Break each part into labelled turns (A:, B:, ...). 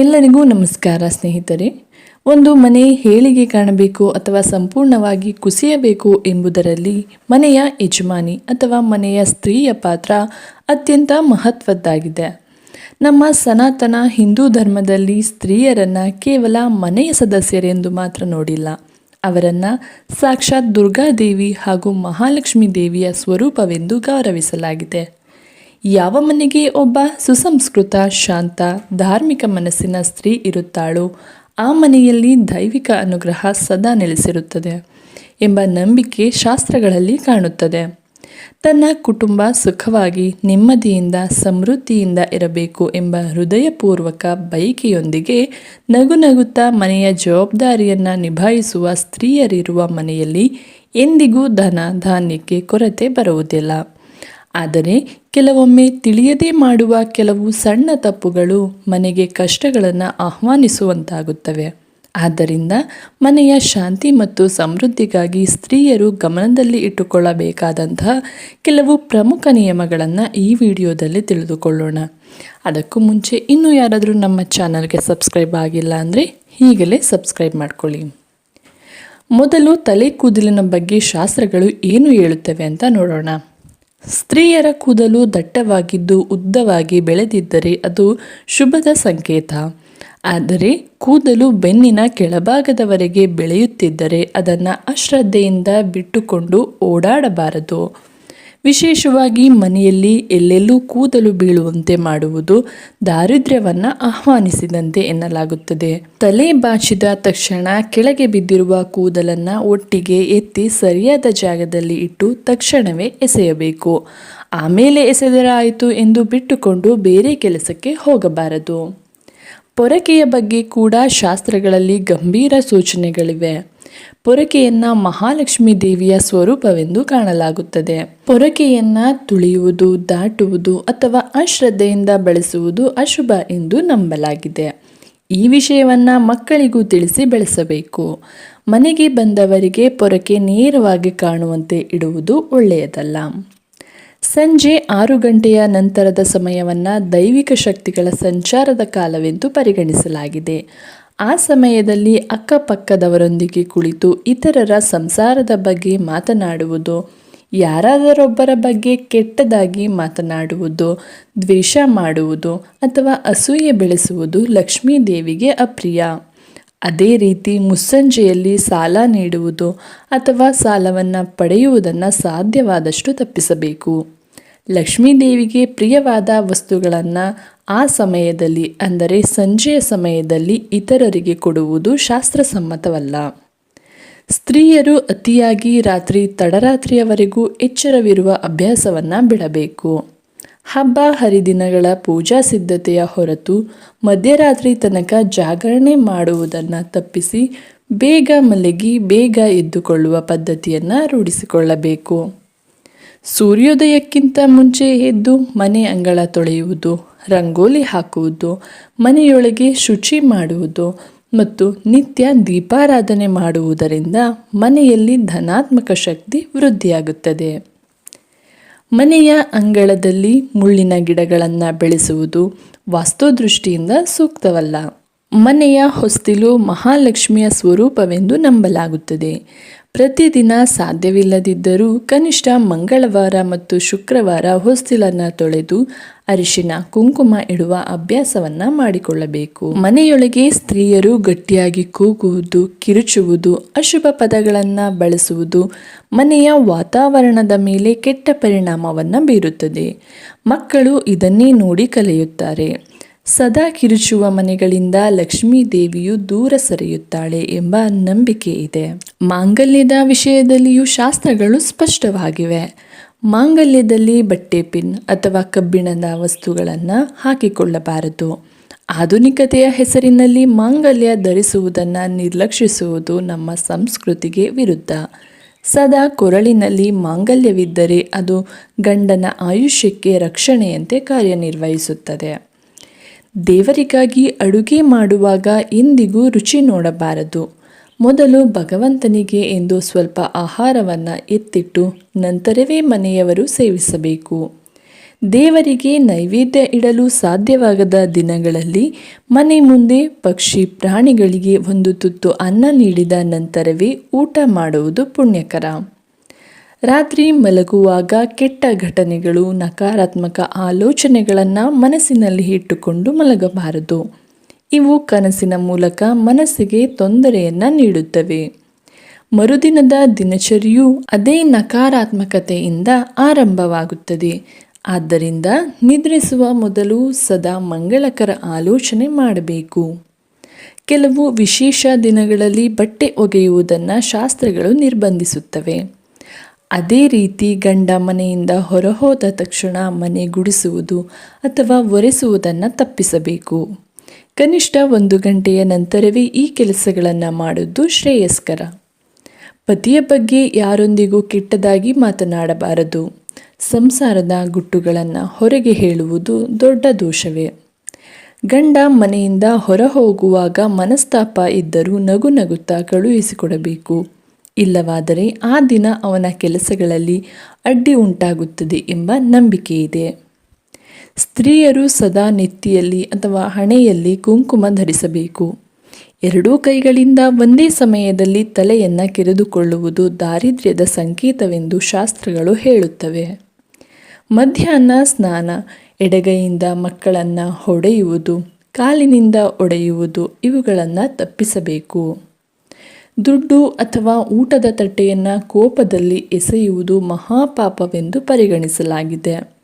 A: ಎಲ್ಲರಿಗೂ ನಮಸ್ಕಾರ ಸ್ನೇಹಿತರೆ. ಒಂದು ಮನೆ ಹೇಳಿಗೆ ಕಾಣಬೇಕು ಅಥವಾ ಸಂಪೂರ್ಣವಾಗಿ ಕುಸಿಯಬೇಕು ಎಂಬುದರಲ್ಲಿ ಮನೆಯ ಯಜಮಾನಿ ಅಥವಾ ಮನೆಯ ಸ್ತ್ರೀಯ ಪಾತ್ರ ಅತ್ಯಂತ ಮಹತ್ವದ್ದಾಗಿದೆ. ನಮ್ಮ ಸನಾತನ ಹಿಂದೂ ಧರ್ಮದಲ್ಲಿ ಸ್ತ್ರೀಯರನ್ನು ಕೇವಲ ಮನೆಯ ಸದಸ್ಯರೆಂದು ಮಾತ್ರ ನೋಡಿಲ್ಲ. ಅವರನ್ನು ಸಾಕ್ಷಾತ್ ದುರ್ಗಾದೇವಿ ಹಾಗೂ ಮಹಾಲಕ್ಷ್ಮೀ ದೇವಿಯ ಸ್ವರೂಪವೆಂದು ಗೌರವಿಸಲಾಗಿದೆ. ಯಾವ ಮನೆಗೆ ಒಬ್ಬ ಸುಸಂಸ್ಕೃತ, ಶಾಂತ, ಧಾರ್ಮಿಕ ಮನಸ್ಸಿನ ಸ್ತ್ರೀ ಇರುತ್ತಾಳೋ, ಆ ಮನೆಯಲ್ಲಿ ದೈವಿಕ ಅನುಗ್ರಹ ಸದಾ ನೆಲೆಸಿರುತ್ತದೆ ಎಂಬ ನಂಬಿಕೆ ಶಾಸ್ತ್ರಗಳಲ್ಲಿ ಕಾಣುತ್ತದೆ. ತನ್ನ ಕುಟುಂಬ ಸುಖವಾಗಿ, ನೆಮ್ಮದಿಯಿಂದ, ಸಮೃದ್ಧಿಯಿಂದ ಇರಬೇಕು ಎಂಬ ಹೃದಯಪೂರ್ವಕ ಬಯಕೆಯೊಂದಿಗೆ ನಗು ನಗುತ್ತಾ ಮನೆಯ ಜವಾಬ್ದಾರಿಯನ್ನು ನಿಭಾಯಿಸುವ ಸ್ತ್ರೀಯರಿರುವ ಮನೆಯಲ್ಲಿ ಎಂದಿಗೂ ಧನ ಧಾನ್ಯಕ್ಕೆ ಕೊರತೆ ಬರುವುದಿಲ್ಲ. ಆದರೆ ಕೆಲವೊಮ್ಮೆ ತಿಳಿಯದೇ ಮಾಡುವ ಕೆಲವು ಸಣ್ಣ ತಪ್ಪುಗಳು ಮನೆಗೆ ಕಷ್ಟಗಳನ್ನು ಆಹ್ವಾನಿಸುವಂತಾಗುತ್ತವೆ. ಆದ್ದರಿಂದ ಮನೆಯ ಶಾಂತಿ ಮತ್ತು ಸಮೃದ್ಧಿಗಾಗಿ ಸ್ತ್ರೀಯರು ಗಮನದಲ್ಲಿ ಇಟ್ಟುಕೊಳ್ಳಬೇಕಾದಂತಹ ಕೆಲವು ಪ್ರಮುಖ ನಿಯಮಗಳನ್ನು ಈ ವಿಡಿಯೋದಲ್ಲಿ ತಿಳಿದುಕೊಳ್ಳೋಣ. ಅದಕ್ಕೂ ಮುಂಚೆ ಇನ್ನೂ ಯಾರಾದರೂ ನಮ್ಮ ಚಾನಲ್ಗೆ ಸಬ್ಸ್ಕ್ರೈಬ್ ಆಗಿಲ್ಲ ಅಂದರೆ ಈಗಲೇ ಸಬ್ಸ್ಕ್ರೈಬ್ ಮಾಡ್ಕೊಳ್ಳಿ. ಮೊದಲು ತಲೆ ಕೂದಲಿನ ಬಗ್ಗೆ ಶಾಸ್ತ್ರಗಳು ಏನು ಹೇಳುತ್ತವೆ ಅಂತ ನೋಡೋಣ. ಸ್ತ್ರೀಯರ ಕೂದಲು ದಟ್ಟವಾಗಿದ್ದು ಉದ್ದವಾಗಿ ಬೆಳೆದಿದ್ದರೆ ಅದು ಶುಭದ ಸಂಕೇತ. ಆದರೆ ಕೂದಲು ಬೆನ್ನಿನ ಕೆಳಭಾಗದವರೆಗೆ ಬೆಳೆಯುತ್ತಿದ್ದರೆ ಅದನ್ನು ಅಶ್ರದ್ಧೆಯಿಂದ ಬಿಟ್ಟುಕೊಂಡು ಓಡಾಡಬಾರದು. ವಿಶೇಷವಾಗಿ ಮನೆಯಲ್ಲಿ ಎಲ್ಲೆಲ್ಲೂ ಕೂದಲು ಬೀಳುವಂತೆ ಮಾಡುವುದು ದಾರಿದ್ರ್ಯವನ್ನು ಆಹ್ವಾನಿಸಿದಂತೆ ಎನ್ನಲಾಗುತ್ತದೆ. ತಲೆ ಬಾಚಿದ ತಕ್ಷಣ ಕೆಳಗೆ ಬಿದ್ದಿರುವ ಕೂದಲನ್ನು ಒಟ್ಟಿಗೆ ಎತ್ತಿ ಸರಿಯಾದ ಜಾಗದಲ್ಲಿ ಇಟ್ಟು ತಕ್ಷಣವೇ ಎಸೆಯಬೇಕು. ಆಮೇಲೆ ಎಸೆದರಾಯಿತು ಎಂದು ಬಿಟ್ಟುಕೊಂಡು ಬೇರೆ ಕೆಲಸಕ್ಕೆ ಹೋಗಬಾರದು. ಪೊರಕೆಯ ಬಗ್ಗೆ ಕೂಡ ಶಾಸ್ತ್ರಗಳಲ್ಲಿ ಗಂಭೀರ ಸೂಚನೆಗಳಿವೆ. ಪೊರಕೆಯನ್ನು ಮಹಾಲಕ್ಷ್ಮಿ ದೇವಿಯ ಸ್ವರೂಪವೆಂದು ಕಾಣಲಾಗುತ್ತದೆ. ಪೊರಕೆಯನ್ನು ತುಳಿಯುವುದು, ದಾಟುವುದು ಅಥವಾ ಅಶ್ರದ್ಧೆಯಿಂದ ಬಳಸುವುದು ಅಶುಭ ಎಂದು ನಂಬಲಾಗಿದೆ. ಈ ವಿಷಯವನ್ನ ಮಕ್ಕಳಿಗೂ ತಿಳಿಸಿ ಬೆಳೆಸಬೇಕು. ಮನೆಗೆ ಬಂದವರಿಗೆ ಪೊರಕೆ ನೇರವಾಗಿ ಕಾಣುವಂತೆ ಇಡುವುದು ಒಳ್ಳೆಯದಲ್ಲ. ಸಂಜೆ ಆರು ಗಂಟೆಯ ನಂತರದ ಸಮಯವನ್ನು ದೈವಿಕ ಶಕ್ತಿಗಳ ಸಂಚಾರದ ಕಾಲವೆಂದು ಪರಿಗಣಿಸಲಾಗಿದೆ. ಆ ಸಮಯದಲ್ಲಿ ಅಕ್ಕಪಕ್ಕದವರೊಂದಿಗೆ ಕುಳಿತು ಇತರರ ಸಂಸಾರದ ಬಗ್ಗೆ ಮಾತನಾಡುವುದು, ಯಾರಾದರೊಬ್ಬರ ಬಗ್ಗೆ ಕೆಟ್ಟದಾಗಿ ಮಾತನಾಡುವುದು, ದ್ವೇಷ ಮಾಡುವುದು ಅಥವಾ ಅಸೂಯೆ ಬೆಳೆಸುವುದು ಲಕ್ಷ್ಮೀ ದೇವಿಗೆ ಅಪ್ರಿಯ. ಅದೇ ರೀತಿ ಮುಸ್ಸಂಜೆಯಲ್ಲಿ ಸಾಲ ನೀಡುವುದು ಅಥವಾ ಸಾಲವನ್ನು ಪಡೆಯುವುದನ್ನು ಸಾಧ್ಯವಾದಷ್ಟು ತಪ್ಪಿಸಬೇಕು. ಲಕ್ಷ್ಮೀದೇವಿಗೆ ಪ್ರಿಯವಾದ ವಸ್ತುಗಳನ್ನು ಆ ಸಮಯದಲ್ಲಿ, ಅಂದರೆ ಸಂಜೆಯ ಸಮಯದಲ್ಲಿ ಇತರರಿಗೆ ಕೊಡುವುದು ಶಾಸ್ತ್ರಸಮ್ಮತವಲ್ಲ. ಸ್ತ್ರೀಯರು ಅತಿಯಾಗಿ ರಾತ್ರಿ ತಡರಾತ್ರಿಯವರೆಗೂ ಎಚ್ಚರವಿರುವ ಅಭ್ಯಾಸವನ್ನು ಬಿಡಬೇಕು. ಹಬ್ಬ ಹರಿದಿನಗಳ ಪೂಜಾ ಸಿದ್ಧತೆಯ ಹೊರತು ಮಧ್ಯರಾತ್ರಿ ತನಕ ಜಾಗರಣೆ ಮಾಡುವುದನ್ನು ತಪ್ಪಿಸಿ ಬೇಗ ಮಲಗಿ ಬೇಗ ಎದ್ದುಕೊಳ್ಳುವ ಪದ್ಧತಿಯನ್ನು ರೂಢಿಸಿಕೊಳ್ಳಬೇಕು. ಸೂರ್ಯೋದಯಕ್ಕಿಂತ ಮುಂಚೆ ಎದ್ದು ಮನೆ ಅಂಗಳ ತೊಳೆಯುವುದು, ರಂಗೋಲಿ ಹಾಕುವುದು, ಮನೆಯೊಳಗೆ ಶುಚಿ ಮಾಡುವುದು ಮತ್ತು ನಿತ್ಯ ದೀಪಾರಾಧನೆ ಮಾಡುವುದರಿಂದ ಮನೆಯಲ್ಲಿ ಧನಾತ್ಮಕ ಶಕ್ತಿ ವೃದ್ಧಿಯಾಗುತ್ತದೆ. ಮನೆಯ ಅಂಗಳದಲ್ಲಿ ಮುಳ್ಳಿನ ಗಿಡಗಳನ್ನು ಬೆಳೆಸುವುದು ವಾಸ್ತುದೃಷ್ಟಿಯಿಂದ ಸೂಕ್ತವಲ್ಲ. ಮನೆಯ ಹೊಸ್ತಿಲು ಮಹಾಲಕ್ಷ್ಮಿಯ ಸ್ವರೂಪವೆಂದು ನಂಬಲಾಗುತ್ತದೆ. ಪ್ರತಿದಿನ ಸಾಧ್ಯವಿಲ್ಲದಿದ್ದರೂ ಕನಿಷ್ಠ ಮಂಗಳವಾರ ಮತ್ತು ಶುಕ್ರವಾರ ಹೊಸ್ತಿಲನ್ನು ತೊಳೆದು ಅರಿಶಿನ, ಕುಂಕುಮ ಇಡುವ ಅಭ್ಯಾಸವನ್ನ ಮಾಡಿಕೊಳ್ಳಬೇಕು. ಮನೆಯೊಳಗೆ ಸ್ತ್ರೀಯರು ಗಟ್ಟಿಯಾಗಿ ಕೂಗುವುದು, ಕಿರುಚುವುದು, ಅಶುಭ ಪದಗಳನ್ನು ಬಳಸುವುದು ಮನೆಯ ವಾತಾವರಣದ ಮೇಲೆ ಕೆಟ್ಟ ಪರಿಣಾಮವನ್ನು ಬೀರುತ್ತದೆ. ಮಕ್ಕಳು ಇದನ್ನೇ ನೋಡಿ ಕಲಿಯುತ್ತಾರೆ. ಸದಾ ಕಿರುಚುವ ಮನೆಗಳಿಂದ ಲಕ್ಷ್ಮೀ ದೇವಿಯು ದೂರ ಸರಿಯುತ್ತಾಳೆ ಎಂಬ ನಂಬಿಕೆ ಇದೆ. ಮಾಂಗಲ್ಯದ ವಿಷಯದಲ್ಲಿಯೂ ಶಾಸ್ತ್ರಗಳು ಸ್ಪಷ್ಟವಾಗಿವೆ. ಮಾಂಗಲ್ಯದಲ್ಲಿ ಬಟ್ಟೆ ಪಿನ್ ಅಥವಾ ಕಬ್ಬಿಣದ ವಸ್ತುಗಳನ್ನು ಹಾಕಿಕೊಳ್ಳಬಾರದು. ಆಧುನಿಕತೆಯ ಹೆಸರಿನಲ್ಲಿ ಮಾಂಗಲ್ಯ ಧರಿಸುವುದನ್ನು ನಿರ್ಲಕ್ಷಿಸುವುದು ನಮ್ಮ ಸಂಸ್ಕೃತಿಗೆ ವಿರುದ್ಧ. ಸದಾ ಕೊರಳಿನಲ್ಲಿ ಮಾಂಗಲ್ಯವಿದ್ದರೆ ಅದು ಗಂಡನ ಆಯುಷ್ಯಕ್ಕೆ ರಕ್ಷಣೆಯಂತೆ ಕಾರ್ಯನಿರ್ವಹಿಸುತ್ತದೆ. ದೇವರಿಗಾಗಿ ಅಡುಗೆ ಮಾಡುವಾಗ ಎಂದಿಗೂ ರುಚಿ ನೋಡಬಾರದು. ಮೊದಲು ಭಗವಂತನಿಗೆ ಎಂದು ಸ್ವಲ್ಪ ಆಹಾರವನ್ನು ಎತ್ತಿಟ್ಟು ನಂತರವೇ ಮನೆಯವರು ಸೇವಿಸಬೇಕು. ದೇವರಿಗೆ ನೈವೇದ್ಯ ಇಡಲು ಸಾಧ್ಯವಾಗದ ದಿನಗಳಲ್ಲಿ ಮನೆ ಮುಂದೆ ಪಕ್ಷಿ ಪ್ರಾಣಿಗಳಿಗೆ ಒಂದು ತುತ್ತು ಅನ್ನ ನೀಡಿದ ನಂತರವೇ ಊಟ ಮಾಡುವುದು ಪುಣ್ಯಕರ. ರಾತ್ರಿ ಮಲಗುವಾಗ ಕೆಟ್ಟ ಘಟನೆಗಳು, ನಕಾರಾತ್ಮಕ ಆಲೋಚನೆಗಳನ್ನು ಮನಸ್ಸಿನಲ್ಲಿ ಇಟ್ಟುಕೊಂಡು ಮಲಗಬಾರದು. ಇವು ಕನಸಿನ ಮೂಲಕ ಮನಸ್ಸಿಗೆ ತೊಂದರೆಯನ್ನು ನೀಡುತ್ತವೆ. ಮರುದಿನದ ದಿನಚರಿಯು ಅದೇ ನಕಾರಾತ್ಮಕತೆಯಿಂದ ಆರಂಭವಾಗುತ್ತದೆ. ಆದ್ದರಿಂದ ನಿದ್ರಿಸುವ ಮೊದಲು ಸದಾ ಮಂಗಳಕರ ಆಲೋಚನೆ ಮಾಡಬೇಕು. ಕೆಲವು ವಿಶೇಷ ದಿನಗಳಲ್ಲಿ ಬಟ್ಟೆ ಒಗೆಯುವುದನ್ನು ಶಾಸ್ತ್ರಗಳು ನಿರ್ಬಂಧಿಸುತ್ತವೆ. ಅದೇ ರೀತಿ ಗಂಡ ಮನೆಯಿಂದ ಹೊರಹೋದ ತಕ್ಷಣ ಮನೆ ಗುಡಿಸುವುದು ಅಥವಾ ಒರೆಸುವುದನ್ನು ತಪ್ಪಿಸಬೇಕು. ಕನಿಷ್ಠ ಒಂದು ಗಂಟೆಯ ನಂತರವೇ ಈ ಕೆಲಸಗಳನ್ನು ಮಾಡುವುದು ಶ್ರೇಯಸ್ಕರ. ಪತಿಯ ಬಗ್ಗೆ ಯಾರೊಂದಿಗೂ ಕೆಟ್ಟದಾಗಿ ಮಾತನಾಡಬಾರದು. ಸಂಸಾರದ ಗುಟ್ಟುಗಳನ್ನು ಹೊರಗೆ ಹೇಳುವುದು ದೊಡ್ಡ ದೋಷವೇ. ಗಂಡ ಮನೆಯಿಂದ ಹೊರ ಹೋಗುವಾಗ ಮನಸ್ತಾಪ ಇದ್ದರೂ ನಗು ನಗುತ್ತಾ ಕಳುಹಿಸಿಕೊಡಬೇಕು. ಇಲ್ಲವಾದರೆ ಆ ದಿನ ಅವನ ಕೆಲಸಗಳಲ್ಲಿ ಅಡ್ಡಿ ಉಂಟಾಗುತ್ತದೆ ಎಂಬ ನಂಬಿಕೆ ಇದೆ ಸ್ತ್ರೀಯರು ಸದಾ ನೆತ್ತಿಯಲ್ಲಿ ಅಥವಾ ಹಣೆಯಲ್ಲಿ ಕುಂಕುಮ ಧರಿಸಬೇಕು. ಎರಡೂ ಕೈಗಳಿಂದ ಒಂದೇ ಸಮಯದಲ್ಲಿ ತಲೆಯನ್ನು ಕೆರೆದುಕೊಳ್ಳುವುದು ದಾರಿದ್ರ್ಯದ ಸಂಕೇತವೆಂದು ಶಾಸ್ತ್ರಗಳು ಹೇಳುತ್ತವೆ. ಮಧ್ಯಾಹ್ನ ಸ್ನಾನ, ಎಡಗೈಯಿಂದ ಮಕ್ಕಳನ್ನು ಹೊಡೆಯುವುದು, ಕಾಲಿನಿಂದ ಒಡೆಯುವುದು ಇವುಗಳನ್ನು ತಪ್ಪಿಸಬೇಕು. ದುಡ್ಡು ಅಥವಾ ಊಟದ ತಟ್ಟೆಯನ್ನು ಕೋಪದಲ್ಲಿ ಎಸೆಯುವುದು ಮಹಾಪಾಪವೆಂದು ಪರಿಗಣಿಸಲಾಗಿದೆ.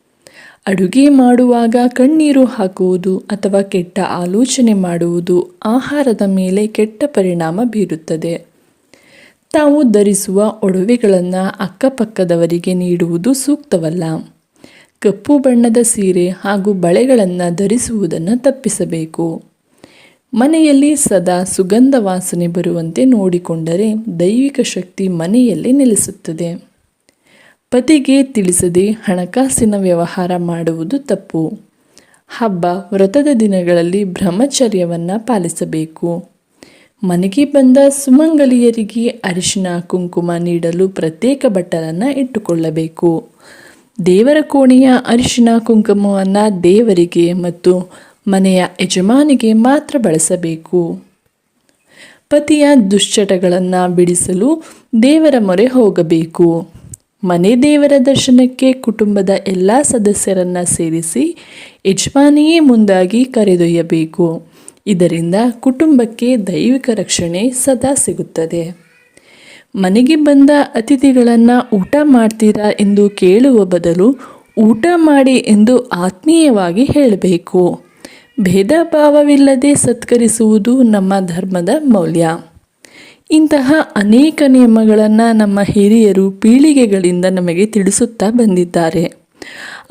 A: ಅಡುಗೆ ಮಾಡುವಾಗ ಕಣ್ಣೀರು ಹಾಕುವುದು ಅಥವಾ ಕೆಟ್ಟ ಆಲೋಚನೆ ಮಾಡುವುದು ಆಹಾರದ ಮೇಲೆ ಕೆಟ್ಟ ಪರಿಣಾಮ ಬೀರುತ್ತದೆ. ತಾವು ಧರಿಸುವ ಒಡವೆಗಳನ್ನು ಅಕ್ಕಪಕ್ಕದವರಿಗೆ ನೀಡುವುದು ಸೂಕ್ತವಲ್ಲ. ಕಪ್ಪು ಬಣ್ಣದ ಸೀರೆ ಹಾಗೂ ಬಳೆಗಳನ್ನು ಧರಿಸುವುದನ್ನು ತಪ್ಪಿಸಬೇಕು. ಮನೆಯಲ್ಲಿ ಸದಾ ಸುಗಂಧ ವಾಸನೆ ಬರುವಂತೆ ನೋಡಿಕೊಂಡರೆ ದೈವಿಕ ಶಕ್ತಿ ಮನೆಯಲ್ಲಿ ನೆಲೆಸುತ್ತದೆ. ಪತಿಗೆ ತಿಳಿಸದೆ ಹಣಕಾಸಿನ ವ್ಯವಹಾರ ಮಾಡುವುದು ತಪ್ಪು. ಹಬ್ಬ ವ್ರತದ ದಿನಗಳಲ್ಲಿ ಬ್ರಹ್ಮಚರ್ಯವನ್ನು ಪಾಲಿಸಬೇಕು. ಮನೆಗೆ ಬಂದ ಸುಮಂಗಲಿಯರಿಗೆ ಅರಿಶಿನ, ಕುಂಕುಮ ನೀಡಲು ಪ್ರತ್ಯೇಕ ಬಟ್ಟಲನ್ನು ಇಟ್ಟುಕೊಳ್ಳಬೇಕು. ದೇವರ ಕೋಣೆಯ ಅರಿಶಿನ, ಕುಂಕುಮವನ್ನು ದೇವರಿಗೆ ಮತ್ತು ಮನೆಯ ಯಜಮಾನಿಗೆ ಮಾತ್ರ ಬಳಸಬೇಕು. ಪತಿಯ ದುಶ್ಚಟಗಳನ್ನು ಬಿಡಿಸಲು ದೇವರ ಮೊರೆ ಹೋಗಬೇಕು. ಮನೆ ದೇವರ ದರ್ಶನಕ್ಕೆ ಕುಟುಂಬದ ಎಲ್ಲ ಸದಸ್ಯರನ್ನು ಸೇರಿಸಿ ಯಜಮಾನಿಯೇ ಮುಂದಾಗಿ ಕರೆದೊಯ್ಯಬೇಕು. ಇದರಿಂದ ಕುಟುಂಬಕ್ಕೆ ದೈವಿಕ ರಕ್ಷಣೆ ಸದಾ ಸಿಗುತ್ತದೆ. ಮನೆಗೆ ಬಂದ ಅತಿಥಿಗಳನ್ನು ಊಟ ಮಾಡ್ತೀರಾ ಎಂದು ಕೇಳುವ ಬದಲು ಊಟ ಮಾಡಿ ಎಂದು ಆತ್ಮೀಯವಾಗಿ ಹೇಳಬೇಕು. ಭೇದ ಭಾವವಿಲ್ಲದೆ ಸತ್ಕರಿಸುವುದು ನಮ್ಮ ಧರ್ಮದ ಮೌಲ್ಯ. ಇಂತಹ ಅನೇಕ ನಿಯಮಗಳನ್ನು ನಮ್ಮ ಹಿರಿಯರು ಪೀಳಿಗೆಗಳಿಂದ ನಮಗೆ ತಿಳಿಸುತ್ತಾ ಬಂದಿದ್ದಾರೆ.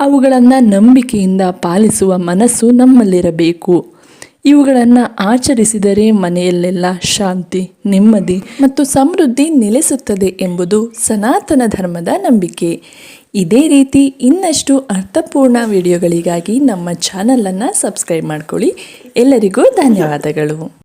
A: ಅವುಗಳನ್ನು ನಂಬಿಕೆಯಿಂದ ಪಾಲಿಸುವ ಮನಸ್ಸು ನಮ್ಮಲ್ಲಿರಬೇಕು. ಇವುಗಳನ್ನು ಆಚರಿಸಿದರೆ ಮನೆಯಲ್ಲೆಲ್ಲ ಶಾಂತಿ, ನೆಮ್ಮದಿ ಮತ್ತು ಸಮೃದ್ಧಿ ನೆಲೆಸುತ್ತದೆ ಎಂಬುದು ಸನಾತನ ಧರ್ಮದ ನಂಬಿಕೆ. ಇದೇ ರೀತಿ ಇನ್ನಷ್ಟು ಅರ್ಥಪೂರ್ಣ ವಿಡಿಯೋಗಳಿಗಾಗಿ ನಮ್ಮ ಚಾನಲನ್ನು ಸಬ್ಸ್ಕ್ರೈಬ್ ಮಾಡ್ಕೊಳ್ಳಿ. ಎಲ್ಲರಿಗೂ ಧನ್ಯವಾದಗಳು.